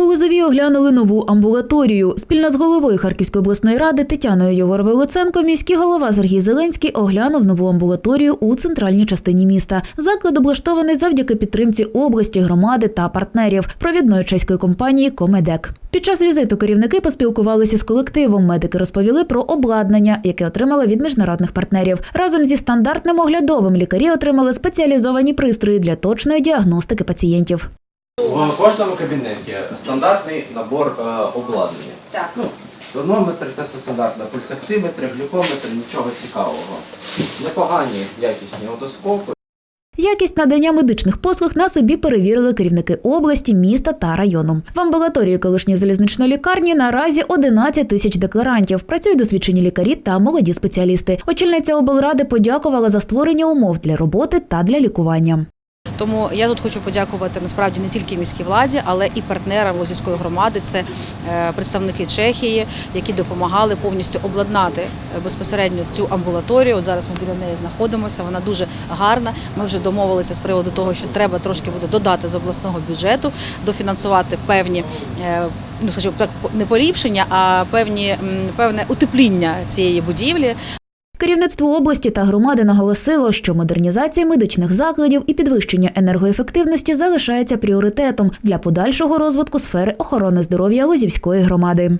У Лозові оглянули нову амбулаторію. Спільно з головою Харківської обласної ради Тетяною Єгоровою Луценко міський голова Сергій Зеленський оглянув нову амбулаторію у центральній частині міста. Заклад облаштований завдяки підтримці області, громади та партнерів провідної чеської компанії Комедек. Під час візиту керівники поспілкувалися з колективом. Медики розповіли про обладнання, яке отримали від міжнародних партнерів. Разом зі стандартним оглядовим лікарі отримали спеціалізовані пристрої для точної діагностики пацієнтів. В кожному кабінеті стандартний набор е, обладнання. Так. Ну, тонометр, тестостандартна, пульсоксиметри, глюкометр, нічого цікавого. Непогані якісні отоскопи. Якість надання медичних послуг на собі перевірили керівники області, міста та району. В амбулаторії колишньої залізничної лікарні наразі 11 тисяч декларантів. Працюють досвідчені лікарі та молоді спеціалісти. Очільниця облради подякувала за створення умов для роботи та для лікування. Тому я тут хочу подякувати насправді не тільки міській владі, але і партнерам Лозівської громади. Це е, представники Чехії, які допомагали повністю обладнати е, безпосередньо цю амбулаторію. От зараз ми біля неї знаходимося. Вона дуже гарна. Ми вже домовилися з приводу того, що треба трошки буде додати з обласного бюджету, дофінансувати певні. е, Ну, скажімо так, не поліпшення, а певні певне утепління цієї будівлі. Керівництво області та громади наголосило, що модернізація медичних закладів і підвищення енергоефективності залишається пріоритетом для подальшого розвитку сфери охорони здоров'я Лозівської громади.